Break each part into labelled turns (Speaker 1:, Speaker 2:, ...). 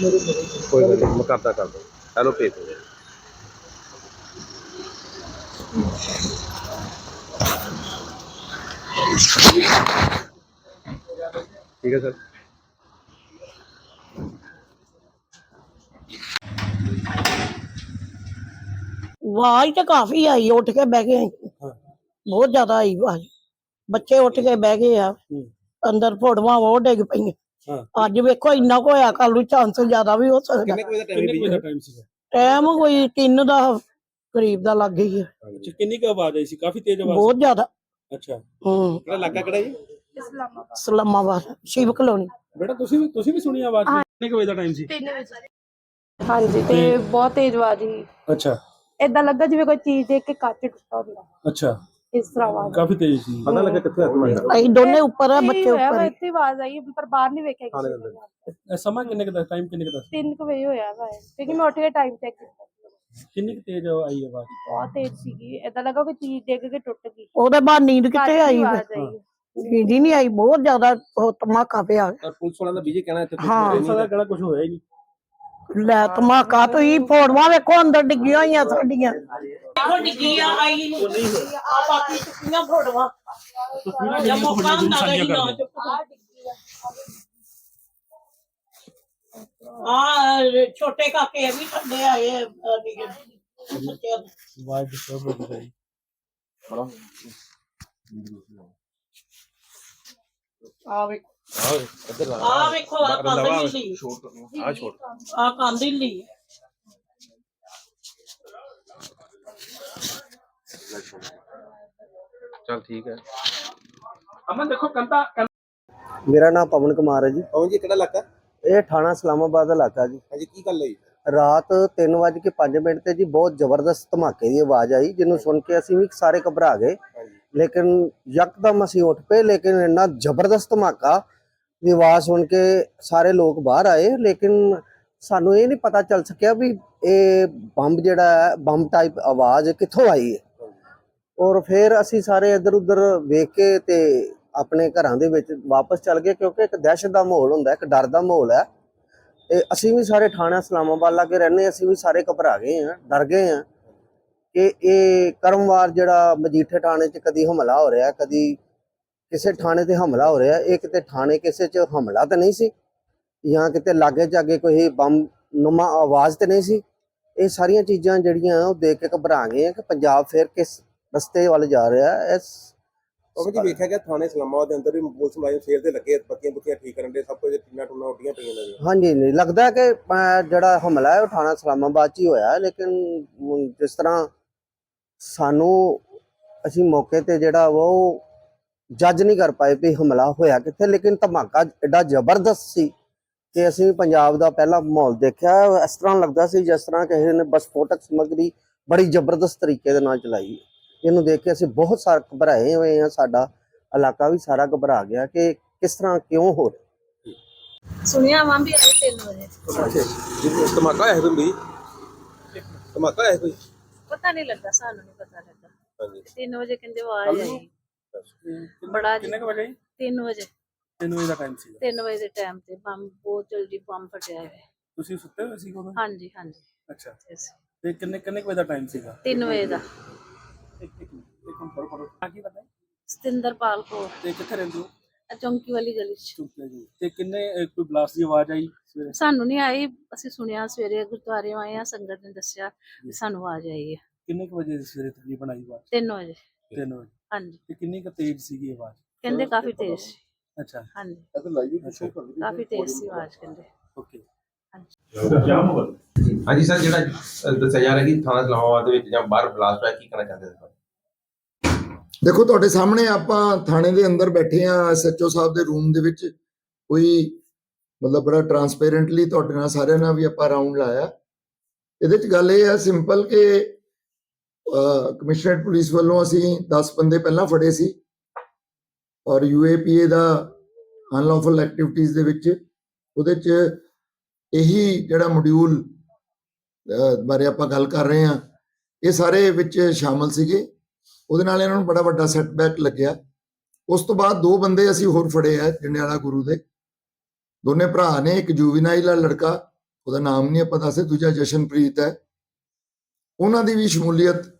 Speaker 1: ਕੋਈ ਗੱਲ ਨਹੀਂ ਮੈਂ ਕਰਦਾ ਕਰਦਾ ਹੈਲੋ ਦਿਓ। ਠੀਕ ਹੈ ਸਰ।
Speaker 2: ਆਵਾਜ਼ ਤਾਂ ਕਾਫੀ ਆਈ ਉੱਠ ਕੇ ਬਹਿ ਗਏ ਅਸੀਂ। ਬਹੁਤ ਜ਼ਿਆਦਾ ਆਈ ਆਵਾਜ਼। ਬੱਚੇ ਉੱਠ ਕੇ ਬਹਿ ਗਏ ਆ। ਅੰਦਰ ਫੋਟੋਆਂ ਉਹ ਡਿੱਗ ਪਈਆਂ। ਅੱਜ ਵੇਖੋ ਇੰਨਾ ਕੁ ਹੋਇਆ ਕੱਲ ਨੂੰ ਚਾਂਸ ਜ਼ਿਆਦਾ ਵੀ ਹੋ ਸਕਦਾ।
Speaker 1: ਕਿੰਨੇ ਕੁ ਵਜੇ ਦਾ ਟਾਈਮ
Speaker 3: ਕਿੰਨੇ ਕੁ ਵਜੇ ਦਾ ਟਾਈਮ ਸੀਗਾ?
Speaker 2: ਟਾਈਮ ਕੋਈ 3 ਦਾ ਕਰੀਬ ਦਾ ਲੱਗ ਗਈ ਹੈ।
Speaker 3: ਅੱਛਾ ਕਿੰਨੀ ਕੁ ਆਵਾਜ਼ ਆਈ ਸੀ? ਕਾਫੀ ਤੇਜ਼ ਆਵਾਜ਼
Speaker 2: ਬਹੁਤ ਜ਼ਿਆਦਾ।
Speaker 3: ਸੀ। ਅੱਛਾ।
Speaker 2: ਹੂੰ।
Speaker 1: ਕਿਹੜਾ ਇਲਾਕਾ ਕਿਹੜਾ ਜੀ?
Speaker 2: ਸਲਾਮਾਬਾਦ ਸ਼ਿਵ ਕਲੋਨੀ।
Speaker 3: ਬੇਟਾ ਤੁਸੀਂ ਵੀ ਤੁਸੀਂ ਵੀ ਸੁਣੀ ਆਵਾਜ਼? ਕਿੰਨੇ ਕੁ ਵਜੇ ਦਾ ਟਾਈਮ ਸੀ?
Speaker 4: ਹਾਂਜੀ ਤੇ ਬਹੁਤ ਤੇਜ਼ ਆਵਾਜ਼ ਸੀ।
Speaker 3: ਅੱਛਾ।
Speaker 4: ਏਦਾਂ ਲੱਗਾ ਜਿਵੇਂ ਕੋਈ ਚੀਜ਼ ਦੇਖ ਕੇ ਕੱਚ ਟੁੱਟਾ ਹੁੰਦਾ।
Speaker 3: ਅੱਛਾ।
Speaker 4: ਇਸ ਤਰ੍ਹਾਂ ਆਵਾਜ਼
Speaker 3: ਕਾਫੀ ਤੇਜ਼ ਸੀ।
Speaker 1: ਪਤਾ ਲੱਗਾ ਕਿੱਥੇ ਹੱਥ ਮਾਰਿਆ।
Speaker 2: ਅਸੀਂ ਦੋਨੇ ਉੱਪਰ ਆ ਬੱਚੇ
Speaker 4: ਹੀ
Speaker 2: ਉੱਪਰ ਆ।
Speaker 4: ਇੱਥੇ ਆਵਾਜ਼ ਆਈ ਪਰ ਬਾਹਰ ਨਹੀਂ ਵੇਖਿਆ ਕਿਸੇ ਨੇ।
Speaker 3: ਇਹ ਸਮਾਂ ਕਿੰਨੇ ਕੁ ਦਾ ਟਾਈਮ ਕਿੰਨੇ ਕੁ ਦਾ ਸੀ?
Speaker 4: ਤਿੰਨ ਕੁ ਵਜੇ ਹੋਇਆ ਵਾ ਇਹ, ਕਿਉਂਕਿ ਮੈਂ ਉੱਠ ਕੇ ਟਾਈਮ ਚੈੱਕ ਕੀਤਾ।
Speaker 3: ਕਿੰਨੀ ਕੁ ਤੇਜ਼ ਆਈ ਆਵਾਜ਼?
Speaker 4: ਬਹੁਤ ਤੇਜ਼ ਸੀਗੀ ਏਦਾਂ ਲੱਗਾ ਕੋਈ ਚੀਜ਼ ਡਿੱਗ ਕੇ ਟੁੱਟ ਗਈ।
Speaker 2: ਉਹਦੇ ਬਾਅਦ ਨੀਂਦ
Speaker 4: ਕੱਚ
Speaker 2: ਕਿੱਥੇ ਆਈ
Speaker 4: ਆਵਾਜ਼ ਆਈ।
Speaker 2: ਨੀਂਦ ਹੀ ਨਹੀਂ ਆਈ ਬਹੁਤ ਜ਼ਿਆਦਾ ਉਹ ਧਮਾਕਾ ਪਿਆ।
Speaker 1: ਪੁਲਿਸ ਵਾਲਿਆਂ ਦਾ ਬੀਜੇ ਕਹਿਣਾ ਇੱਥੇ
Speaker 2: ਹਾਂ।
Speaker 3: ਕਿਹੜਾ ਕੁਝ ਹੋਇਆ ਹੀ ਨਹੀਂ।
Speaker 2: ਲੈ ਧਮਾਕਾ ਤੁਸੀਂ ਫੋਟੋਆਂ ਵੇਖੋ ਅੰਦਰ ਡਿੱਗੀਆਂ ਹੋਈਆਂ ਸਾਡੀਆਂ। ਦੇਖੋ ਡਿੱਗੀਆਂ ਆਈ ਨਹੀਂ ਆ ਬਾਕੀ ਟੁੱਟੀਆਂ ਫੋਟੋਆਂ ਜਾਂ ਮੌਕਾ ਹੁੰਦਾ ਰਹੀ ਨਾ ਆ ਛੋਟੇ ਕਾਕੇ ਇਹ ਵੀ ਥੱਲੇ ਆਏ ਆ, ਅਹ, ਨਿੱਕੇ ਬੱਚਿਆਂ ਦੇ।
Speaker 3: ਆਵਾਜ਼ ਡਿਸਟਰਬ ਹੋ ਗਈ
Speaker 2: ਆ ਵੇਖੋ।
Speaker 1: ਆਹ ਇੱਧਰ
Speaker 2: ਆ ਵੇਖੋ ਆ ਕੰਧ ਹਿੱਲੀ
Speaker 1: ਆ ਛੋੜ
Speaker 2: ਆ ਕੰਧ ਹਿੱਲੀ
Speaker 1: ਚਲ ਠੀਕ ਹੈ।
Speaker 3: ਅਮਨ ਦੇਖੋ ਕੰਤਾ
Speaker 5: ਮੇਰਾ ਨਾਮ ਪਵਨ ਕੁਮਾਰ ਹੈ ਜੀ।
Speaker 1: ਪਵਨ ਜੀ ਕਿਹੜਾ ਇਲਾਕਾ?
Speaker 5: ਇਹ ਥਾਣਾ ਇਸਲਾਮਾਬਾਦ ਦਾ ਇਲਾਕਾ ਜੀ।
Speaker 1: ਹਾਂਜੀ ਕੀ ਗੱਲ ਹੈ
Speaker 5: ਰਾਤ 3:05 ਮਿੰਟ ਤੇ ਜੀ ਬਹੁਤ ਜ਼ਬਰਦਸਤ ਧਮਾਕੇ ਦੀ ਆਵਾਜ਼ ਆਈ ਜਿਹਨੂੰ ਸੁਣ ਕੇ ਅਸੀਂ ਵੀ ਸਾਰੇ ਘਬਰਾ ਗਏ। ਲੇਕਿਨ ਯਕਦਮ ਅਸੀਂ ਉੱਠ ਪਏ, ਲੇਕਿਨ ਇੰਨਾ ਜ਼ਬਰਦਸਤ ਧਮਾਕਾ ਦੀ ਆਵਾਜ਼ ਸੁਣ ਕੇ ਸਾਰੇ ਲੋਕ ਬਾਹਰ ਆਏ, ਲੇਕਿਨ ਸਾਨੂੰ ਇਹ ਨਹੀਂ ਪਤਾ ਚੱਲ ਸਕਿਆ ਵੀ ਇਹ ਬੰਬ ਜਿਹੜਾ ਹੈ, ਬੰਬ ਟਾਈਪ ਆਵਾਜ਼ ਕਿੱਥੋਂ ਆਈ ਹੈ। ਔਰ ਫਿਰ ਅਸੀਂ ਸਾਰੇ ਇੱਧਰ ਉੱਧਰ ਵੇਖ ਕੇ ਤੇ ਆਪਣੇ ਘਰਾਂ ਦੇ ਵਿੱਚ ਵਾਪਸ ਚੱਲ ਗਏ, ਕਿਉਂਕਿ ਇੱਕ ਦਹਿਸ਼ਤ ਦਾ ਮਾਹੌਲ ਹੁੰਦਾ, ਇੱਕ ਡਰ ਦਾ ਮਾਹੌਲ ਹੈ। ਤੇ ਅਸੀਂ ਵੀ ਸਾਰੇ ਥਾਣਾ ਇਸਲਾਮਾਬਾਦ ਕੇ ਰਹਿੰਦੇ ਅਸੀਂ ਵੀ ਸਾਰੇ ਘਬਰਾ ਗਏ ਹਾਂ, ਡਰ ਗਏ ਹਾਂ। ਕਿ ਇਹ ਕਰਮਵਾਰ ਜਿਹੜਾ ਮਜੀਠੇ ਥਾਣੇ 'ਚ ਕਦੀ ਹਮਲਾ ਹੋ ਰਿਹਾ ਕਦੀ ਕਿਸੇ ਥਾਣੇ ਤੇ ਹਮਲਾ ਹੋ ਰਿਹਾ ਇਹ ਕਿਤੇ ਥਾਣੇ ਕਿਸੇ 'ਚ ਹਮਲਾ ਤਾਂ ਨਹੀਂ ਸੀ? ਜਾਂ ਕਿਤੇ ਲਾਗੇ ਜਾਗੇ ਕੋਈ ਬੰਮ ਨੁਮਾ ਆਵਾਜ਼ ਤੇ ਨਹੀਂ ਸੀ? ਇਹ ਸਾਰੀਆਂ ਚੀਜ਼ਾਂ ਜਿਹੜੀਆਂ ਉਹ ਦੇਖ ਕੇ ਘਬਰਾ ਗਏ ਆ ਕਿ ਪੰਜਾਬ ਫਿਰ ਕਿਸ ਰਸਤੇ ਵੱਲ ਜਾ ਰਿਹਾ ਹੈ ਇਸ
Speaker 1: ਪਵਨ ਜੀ ਵੇਖਿਆ ਗਿਆ ਥਾਣੇ ਇਸਲਾਮਾਬਾਦ ਦੇ ਅੰਦਰ ਵੀ ਪੁਲਿਸ ਮੁਲਾਜ਼ਮ ਸੇਲ ਤੇ ਲੱਗੇ ਬੱਤੀਆਂ ਬੁੱਤੀਆਂ ਠੀਕ ਕਰਨ ਦੇ ਸਭ ਕੁਝ ਟੀਨਾ ਟੂਨਾ ਉੱਡੀਆਂ ਪਈਆਂ ਨੇ।
Speaker 5: ਹਾਂਜੀ ਨਹੀਂ ਲੱਗਦਾ ਕਿ ਜਿਹੜਾ ਹਮਲਾ ਹੈ ਉਹ ਥਾਣਾ ਇਸਲਾਮਾਬਾਦ 'ਚ ਹੀ ਹੋਇਆ ਲੇਕਿਨ ਜਿਸ ਤਰ੍ਹਾਂ ਸਾਨੂੰ ਅਸੀਂ ਮੌਕੇ ਤੇ ਜਿਹੜਾ ਉਹ ਜੱਜ ਨਹੀਂ ਕਰ ਪਾਏ ਵੀ ਹਮਲਾ ਹੋਇਆ ਕਿੱਥੇ ਲੇਕਿਨ ਧਮਾਕਾ ਐਡਾ ਜ਼ਬਰਦਸਤ ਸੀ ਕਿ ਅਸੀਂ ਪੰਜਾਬ ਦਾ ਪਹਿਲਾ ਮਾਹੌਲ ਦੇਖਿਆ। ਇਸ ਤਰ੍ਹਾਂ ਲੱਗਦਾ ਸੀ ਜਿਸ ਤਰ੍ਹਾਂ ਕਿਸੇ ਨੇ ਵਿਸਫੋਟਕ ਸਮੱਗਰੀ ਬੜੀ ਜ਼ਬਰਦਸਤ ਤਰੀਕੇ ਦੇ ਨਾਲ ਚਲਾਈ। ਇਹਨੂੰ ਦੇਖ ਕੇ ਅਸੀਂ ਬਹੁਤ ਸਾਰੇ ਘਬਰਾਏ ਹੋਏ ਹਾਂ ਸਾਡਾ ਇਲਾਕਾ ਵੀ ਸਾਰਾ ਘਬਰਾ ਗਿਆ ਕਿ ਕਿਸ ਤਰ੍ਹਾਂ ਕਿਉਂ ਹੋ ਰਿਹਾ।
Speaker 4: ਸੁਣਿਆ ਵਾਂ ਵੀ ਆਈ 3 ਵਜੇ।
Speaker 1: ਅੱਛਾ ਧਮਾਕਾ ਹੈ ਕੋਈ ਵੀ ਧਮਾਕਾ ਹੈ ਕੋਈ
Speaker 4: ਪਤਾ ਨਹੀਂ ਲੱਗਾ ਸਾਨੂੰ ਨਹੀਂ ਪਤਾ ਲੱਗਾ
Speaker 1: ਹਾਂਜੀ।
Speaker 4: 3 ਵਜੇ ਕਹਿੰਦੇ ਆਵਾਜ਼ ਆਈ। ਬੜਾ ਜੀ।
Speaker 3: ਕਿੰਨੇ ਕੁ ਵਜੇ
Speaker 4: 3 ਵਜੇ।
Speaker 3: 3 ਵਜੇ ਦਾ ਟਾਈਮ ਸੀ
Speaker 4: 3 ਵਜੇ ਦੇ ਟਾਈਮ ਤੇ ਬੰਬ ਬਹੁਤ ਜਲਦੀ ਬੰਬ ਫਟਿਆ ਹੈ
Speaker 3: ਤੁਸੀਂ ਸੁੱਤੇ ਹੋਏ ਸੀ ਉਦੋਂ?
Speaker 4: ਹਾਂਜੀ ਹਾਂਜੀ।
Speaker 3: ਅੱਛਾ। ਤੇ ਕਿੰਨੇ ਕਿੰਨੇ ਕੁ ਵਜੇ ਦਾ ਟਾਈਮ ਸੀਗਾ?
Speaker 4: 3 ਵਜੇ ਦਾ।
Speaker 3: ਇੱਕ ਇੱਕ ਇੱਕ ਮਿੰਟ ਫੜੋ ਆ ਕੀ ਪਤਾ?
Speaker 4: ਸਤਿੰਦਰਪਾਲ ਕੌਰ।
Speaker 3: ਤੇ ਕਿੱਥੇ ਰਹਿੰਦੇ ਹੋ?
Speaker 4: ਚੌਂਕੀ ਵਾਲੀ ਗਲੀ 'ਚ।
Speaker 3: ਚੁੱਪੇ ਜੀ ਤੇ ਕਿੰਨੇ ਅਹ, ਕੋਈ ਬਲਾਸਟ ਦੀ ਆਵਾਜ਼ ਆਈ ਸਵੇਰੇ?
Speaker 4: ਸਾਨੂੰ ਨਹੀਂ ਆਈ। ਅਸੀਂ ਸੁਣਿਆ ਸਵੇਰੇ ਗੁਰਦੁਆਰੇ ਆਏ ਆ ਸੰਗਤ ਨੇ ਦੱਸਿਆ ਵੀ ਸਾਨੂੰ ਆਵਾਜ਼ ਆਈ ਹੈ
Speaker 3: ਕਿੰਨੇ ਕੁ ਵਜੇ ਸਵੇਰੇ ਤਕਰੀਬਨ ਆਈ ਆਵਾਜ਼?
Speaker 4: 3 ਵਜੇ।
Speaker 3: 3 ਵਜੇ।
Speaker 4: ਹਾਂਜੀ।
Speaker 3: ਤੇ ਕਿੰਨੀ ਕੁ ਤੇਜ਼ ਸੀਗੀ ਆਵਾਜ਼?
Speaker 4: ਕਹਿੰਦੇ ਕਾਫੀ ਤੇਜ਼ ਸੀ।
Speaker 3: ਅੱਛਾ।
Speaker 4: ਹਾਂਜੀ।
Speaker 3: ਅੱਛਾ।
Speaker 4: ਕਾਫੀ ਤੇਜ਼ ਸੀ ਆਵਾਜ਼ ਕਹਿੰਦੇ।
Speaker 3: ਓਕੇ।
Speaker 1: ਹਾਂਜੀ। ਸਰ ਜਿਹੜਾ ਅ, ਦੱਸਿਆ ਜਾ ਰਿਹਾ ਕਿ ਥਾਣਾ ਇਸਲਾਮਾਬਾਦ ਦੇ ਵਿੱਚ ਜਾਂ ਬਾਹਰ ਬਲਾਸਟ ਹੋਇਆ ਕੀ ਕਹਿਣਾ ਚਾਹੁੰਦੇ ਹੋ
Speaker 6: ਦੇਖੋ ਤੁਹਾਡੇ ਸਾਹਮਣੇ ਆਪਾਂ ਥਾਣੇ ਦੇ ਅੰਦਰ ਬੈਠੇ ਆ ਐਸਐਚਓ ਸਾਹਿਬ ਦੇ ਰੂਮ ਦੇ ਵਿੱਚ। ਕੋਈ ਮਤਲਬ ਬੜਾ ਟਰਾਂਸਪੇਰੈਂਟਲੀ ਤੁਹਾਡੇ ਨਾਲ ਸਾਰਿਆਂ ਨਾਲ ਵੀ ਆਪਾਂ ਰਾਉਂਡ ਲਾਇਆ। ਇਹਦੇ ਚ ਗੱਲ ਇਹ ਆ ਸਿੰਪਲ ਕਿ ਕਮਿਸ਼ਨਰੇਟ ਪੁਲਿਸ ਵੱਲੋਂ ਅਸੀਂ 10 ਬੰਦੇ ਪਹਿਲਾਂ ਫੜੇ ਸੀ। ਔਰ ਯੂਏਪੀਏ ਦਾ ਅਨਲੌਫਲ ਐਕਟੀਵਿਟੀਜ਼ ਦੇ ਵਿੱਚ ਉਹਦੇ ਚ ਇਹੀ ਜਿਹੜਾ ਮੋਡਿਊਲ ਬਾਰੇ ਆਪਾਂ ਗੱਲ ਕਰ ਰਹੇ ਆ ਇਹ ਸਾਰੇ ਵਿੱਚ ਸ਼ਾਮਲ ਸੀਗੇ। ਉਹਦੇ ਨਾਲ ਇਹਨਾਂ ਨੂੰ ਬੜਾ ਵੱਡਾ ਸੈਟਬੈਕ ਲੱਗਿਆ। ਉਸ ਤੋਂ ਬਾਅਦ ਦੋ ਬੰਦੇ ਅਸੀਂ ਹੋਰ ਫੜੇ ਆ ਜੰਡਿਆਲਾ ਗੁਰੂ ਦੇ। ਦੋਨੇ ਭਰਾ ਨੇ, ਇੱਕ ਜੂਵੀਨਾਈਲ ਆ ਲੜਕਾ, ਉਹਦਾ ਨਾਮ ਨਹੀਂ ਆਪਾਂ ਦੱਸੇ ਦੂਜਾ ਜਸ਼ਨਪ੍ਰੀਤ ਹੈ। ਉਹਨਾਂ ਦੀ ਵੀ ਸ਼ਮੂਲੀਅਤ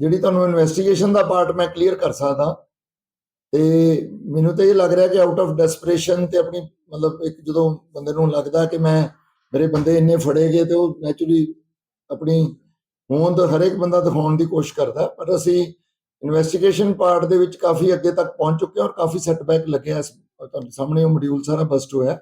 Speaker 6: ਜਿਹੜੀ ਤੁਹਾਨੂੰ ਇਨਵੈਸਟੀਗੇਸ਼ਨ ਦਾ ਪਾਰਟ ਮੈਂ ਕਲੀਅਰ ਕਰ ਸਕਦਾ। ਤੇ ਮੈਨੂੰ ਤਾਂ ਇਹ ਲੱਗ ਰਿਹਾ ਕਿ ਆਊਟ ਆਫ ਡੈਸਪਰੇਸ਼ਨ ਤੇ ਆਪਣੀ ਮਤਲਬ ਇੱਕ ਜਦੋਂ ਬੰਦੇ ਨੂੰ ਲੱਗਦਾ ਕਿ ਮੈਂ, ਮੇਰੇ ਬੰਦੇ ਇੰਨੇ ਫੜੇ ਗਏ ਤੇ ਉਹ ਨੈਚੁਰਲੀ ਆਪਣੀ ਹੋਂਦ ਹਰੇਕ ਬੰਦਾ ਦਿਖਾਉਣ ਦੀ ਕੋਸ਼ਿਸ਼ ਕਰਦਾ। ਪਰ ਅਸੀਂ ਇਨਵੈਸਟੀਗੇਸ਼ਨ ਪਾਰਟ ਦੇ ਵਿੱਚ ਕਾਫੀ ਅੱਗੇ ਤੱਕ ਪਹੁੰਚ ਚੁੱਕੇ ਹਾਂ ਔਰ ਕਾਫੀ ਸੈਟਬੈਕ ਲੱਗਿਆ ਇਸ- ਤੁਹਾਡੇ ਸਾਹਮਣੇ। ਉਹ ਮੋਡਿਊਲ ਸਾਰਾ ਬਸਟ ਹੋਇਆ।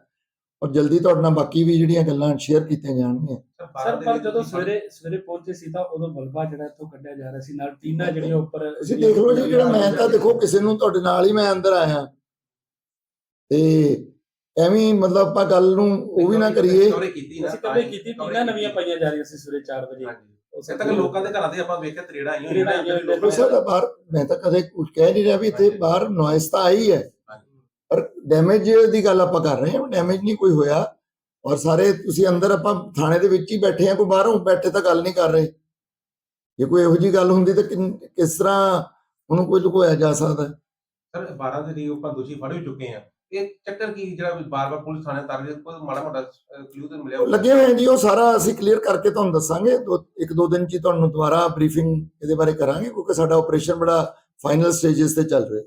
Speaker 6: ਔਰ ਜਲਦੀ ਤੁਹਾਡੇ ਨਾਲ ਬਾਕੀ ਵੀ ਜਿਹੜੀਆਂ ਗੱਲਾਂ ਸ਼ੇਅਰ ਕੀਤੀਆਂ ਜਾਣਗੀਆਂ।
Speaker 3: ਸਰ ਪਰ ਜਦੋਂ ਸਵੇਰੇ ਸਵੇਰੇ ਪਹੁੰਚੇ ਸੀ ਤਾਂ ਉਦੋਂ ਬਲਬਾ ਜਿਹੜਾ ਇੱਥੋਂ ਕੱਢਿਆ ਜਾ ਰਿਹਾ ਸੀ ਨਾਲ ਟੀਨਾ ਜਿਹੜੀਆਂ ਉੱਪਰ
Speaker 6: ਤੁਸੀਂ ਦੇਖ ਲਓ ਜੀ ਜਿਹੜਾ ਮੈਂ ਤਾਂ ਦੇਖੋ ਕਿਸੇ ਨੂੰ ਤੁਹਾਡੇ ਨਾਲ ਹੀ ਮੈਂ ਅੰਦਰ ਆਇਆ। ਤੇ ਐਵੇਂ ਮਤਲਬ ਆਪਾਂ ਗੱਲ ਨੂੰ ਉਹ ਵੀ ਨਾ ਕਰੀਏ।
Speaker 1: ਕਵਰੇ ਕੀਤੀ ਨਾ
Speaker 3: ਅਸੀਂ ਕਦੇ ਕੀਤੀ ਟੀਨਾ ਨਵੀਆਂ ਪਾਈਆਂ ਜਾ ਰਹੀਆਂ ਸੀ ਸਵੇਰੇ 4 ਵਜੇ। ਉਸ
Speaker 1: ਸੇ ਤੱਕ ਲੋਕਾਂ ਦੇ ਘਰਾਂ ਦੇ ਆਪਾਂ ਵੇਖਿਆ ਤਰੇੜਾ ਆਈਆਂ
Speaker 3: ਹੋਈਆਂ।
Speaker 6: ਦੇਖੋ ਸਰ ਬਾਹਰ ਮੈਂ ਤਾਂ ਕਦੇ ਕੁਝ ਕਹਿ ਨਹੀਂ ਰਿਹਾ ਵੀ ਇੱਥੇ ਬਾਹਰ ਨੋਇਸ ਤਾਂ ਆਈ ਹੈ। ਪਰ ਡੈਮੇਜ ਦੀ ਗੱਲ ਆਪਾਂ ਕਰ ਰਹੇ ਹਾਂ ਡੈਮੇਜ ਨਹੀਂ ਕੋਈ ਹੋਇਆ। ਔਰ ਸਾਰੇ ਤੁਸੀਂ ਅੰਦਰ ਆਪਾਂ ਥਾਣੇ ਦੇ ਵਿੱਚ ਹੀ ਬੈਠੇ ਆ ਕੋਈ ਬਾਹਰੋਂ ਬੈਠੇ ਤਾਂ ਗੱਲ ਨਹੀਂ ਕਰ ਰਹੇ ਜੇ ਕੋਈ ਇਹੋ ਜੀ ਗੱਲ ਹੁੰਦੀ ਤਾਂ ਕਿਸ ਤਰ੍ਹਾਂ ਉਹਨੂੰ ਕੋਈ ਲੁਕੋਇਆ ਜਾ ਸਕਦਾ?
Speaker 1: ਸਰ 12 ਦੇ ਲਈ ਆਪਾਂ ਦੋਸ਼ੀ ਫੜ ਵੀ ਚੁੱਕੇ ਆ ਇਹ ਚੱਕਰ ਕੀ ਜਿਹੜਾ ਬਾਰ-ਬਾਰ ਪੁਲਿਸ ਥਾਣੇ ਤਾਰ ਰਹੀ ਕੋਈ ਮਾੜਾ ਮੋਟਾ ਕਲੂ ਤੇ ਮਿਲਿਆ?
Speaker 6: ਲੱਗੇ ਹੋਏ ਜੀ ਉਹ ਸਾਰਾ ਅਸੀਂ ਕਲੀਅਰ ਕਰਕੇ ਤੁਹਾਨੂੰ ਦੱਸਾਂਗੇ ਇੱਕ ਦੋ ਦਿਨ ਚ ਤੁਹਾਨੂੰ ਦੁਬਾਰਾ ਬਰੀਫਿੰਗ ਇਹਦੇ ਬਾਰੇ ਕਰਾਂਗੇ ਕਿਉਂਕਿ ਸਾਡਾ ਆਪਰੇਸ਼ਨ ਬੜਾ ਫਾਈਨਲ ਸਟੇजेस ਤੇ ਚੱਲ ਰਿਹਾ ਹੈ